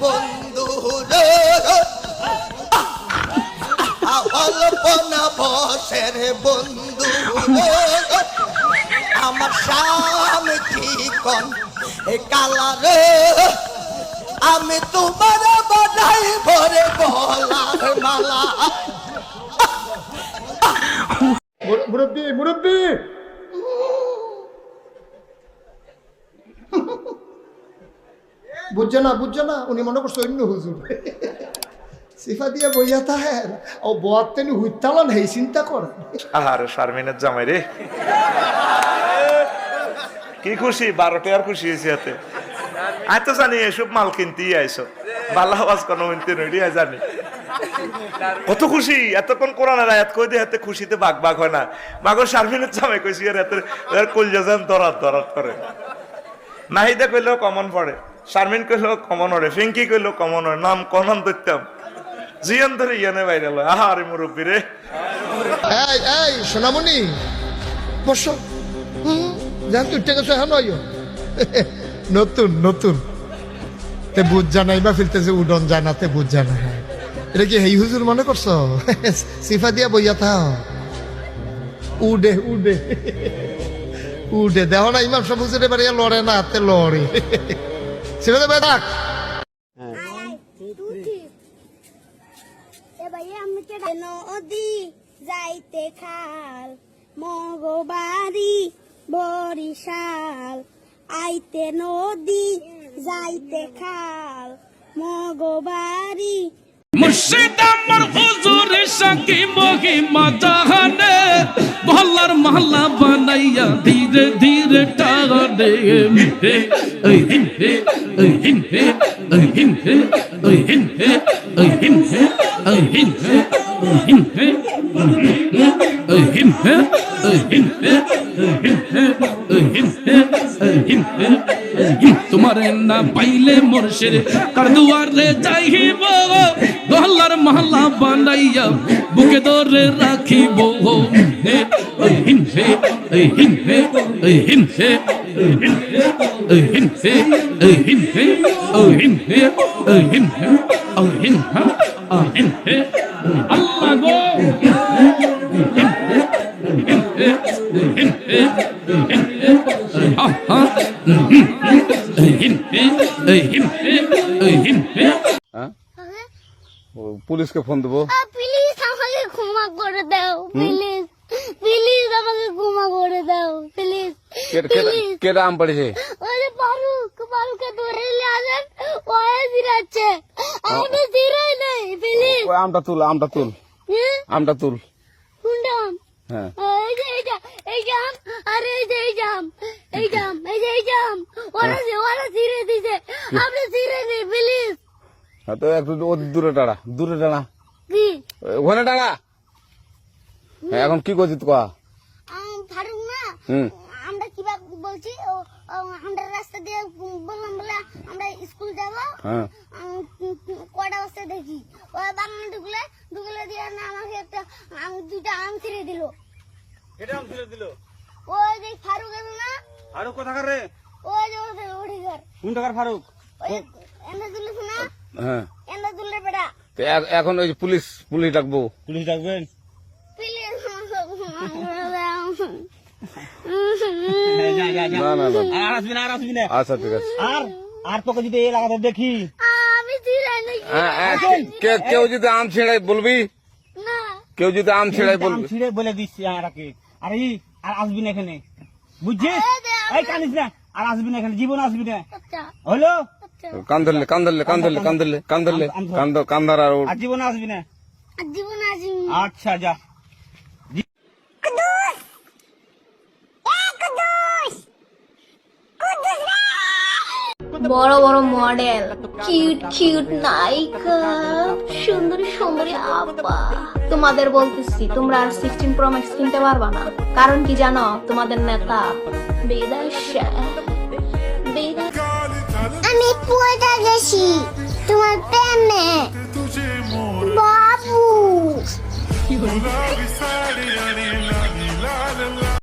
বন্ধু রে অল্প না বসের বন্ধু রে আমার স্বামী ঠিকন এ কালারে, আমি তোমার বানাই ভরে বলার মালা মুর- মুরব্বি মুরব্বি বুঝছে না বুঝছে না, উনি মনে করছে অন্য হুজুর। সিফা দিয়ে বইয়া তাহের, ও বয়ার তেনি হুইতালান হেই চিন্তা করে আহারে শারমিনের জামাই রে। কি খুশি বারোটা আর খুশি হয়েছি হাতে আমি তো জানি, এসব মাল কিনতেই আইসো বাল্লা আওয়াজ কোনো মিনতে নইডি আই জানি। কত খুশি, এতক্ষণ কোরআনের আয়াত কই দিয়ে হাতে খুশিতে বাঘ বাঘ হয় না। মাগো শারমিনের জামাই কইছি আর এত, এর কলজা যান দরাত দরাত করে। নাহিদা কইলেও কমন পড়ে। শারমিন কইলেও কমন ওরে ফিঙ্কি কইলেও কমন নাম কমন ধরতাম জিয়ান ধরে ইয়ানে বাইরে লয় আহারে মুরব্বী রে। এই এই, সোনামণি, বসো। জান তুই টেকে এখন আইও নতুন নতুন। তে বুঝ জানাই বা ফিলতেছে উডন জানাতে বুঝ হ্যাঁ এটা কি হেই হুজুর মনে করছ? সিফা দিয়া বইয়া থাও। উডে উডে। উডে, দেহ না, ইমাম সব হুজুরে বাড়িয়া লড়ে না, হাতে লড়ে। সিফা দে বেদাক এবার আমাকে নদী যাইতে খাল মগবাড়ি বরিশাল। আইতে নদী যাইতে খাল মগবাড়ি মুর্শিদ আমার হুজুর সাকি মহিমা জাহানে মহল্লার মহল্লা বানাইয়া ধীরে ধীরে টানে। তোমার না পাইলে মোরশের কার দুয়ারে যাইব গহলার মহল্লা বানাইয়া বুকে দরে রাখিব হিমসে হিমসে হিমসে আল্লাহ গো পুলিশকে ফোন দেবো। প্লিজ আমাকে ক্ষমা করে দাও প্লিজ প্লিজ আমাকে ক্ষমা করে দাও। কেটা আম পড়েছে? যে ফারুক ফারুককে ধরে নিয়ে আসেন। ওয়ে জিরাচ্ছে আমাদের জিরাই নেই প্লিজ ওই আমটা তুল আমটা তুল। আমটা তুল। কোনটা আম? হ্যাঁ। এই যে এইটা এই জাম আর এই যে এই জাম এই জাম এই যে এই জাম ওরা যে ওরা জিরে দিছে। আপনি জিরে নেই প্লিজ হ্যাঁ, তো একটু ও দূরে টাড়া দূরে টাড়া কি? ওখানে টাড়া হ্যাঁ, এখন কি করছিস কয়া আম, ফারুক না? হুম। বলছি ও ও, আমরা রাস্তা দিয়ে বললাম বলে আমরা স্কুল যাব। হ্যাঁ। কয়টা বস্তা দেখি। ওই বাগানে ঢুকলে ঢুকলে দিয়ে না আমাকে একটা দুইটা আম ছিঁড়ে দিল। এটা আম ছিঁড়ে দিল? ওই যে ফারুক এলো না ফারুক কোথাকার রে? ওই যে ওঠিকার কোন টাকার ফারুক? ওই এনে তুলিস না? হ্যাঁ। বেটা এখন ওই পুলিশ পুলিশ ডাকবো। পুলিশ ডাকবেন প্লিজ আমাকে ক্ষমা করে দাও যা যা যা না না না। আর আসবি না আর আসবি না আচ্ছা ঠিক আছে। আর আর তোকে যদি এই লাগাতে দেখি। আমি ছিঁড়াই নাকি? হ্যাঁ, হ্যাঁ, কে- কেউ যদি আম ছেড়াই বলবি? না। কেউ যদি আম ছেড়াই বলবি? ছিঁড়ে বলে দিচ্ছি আর এই আর আসবি না এখানে। বুঝছিস? এই কানিস না। আর আসবি না এখানে জীবন আসবি না আচ্ছা। হলো? আচ্ছা। কান ধরলে কান ধরলে কান ধরলে কান ধরলে কান ধরলে। কান ধর- আর জীবন আসবি না জীবন আসিনি আচ্ছা যা। বড় বড় মডেল। কিউট কিউট নায়িকা। সুন্দরী সুন্দরী আপা। তোমাদের বলতেছি, তোমরা আর সিক্সটিন প্রো ম্যাক্স কিনতে পারবা না। কারণ কি জানো? তোমাদের নেতা আমি পয়টা গেছি। তোমার প্রেমে। বাবু।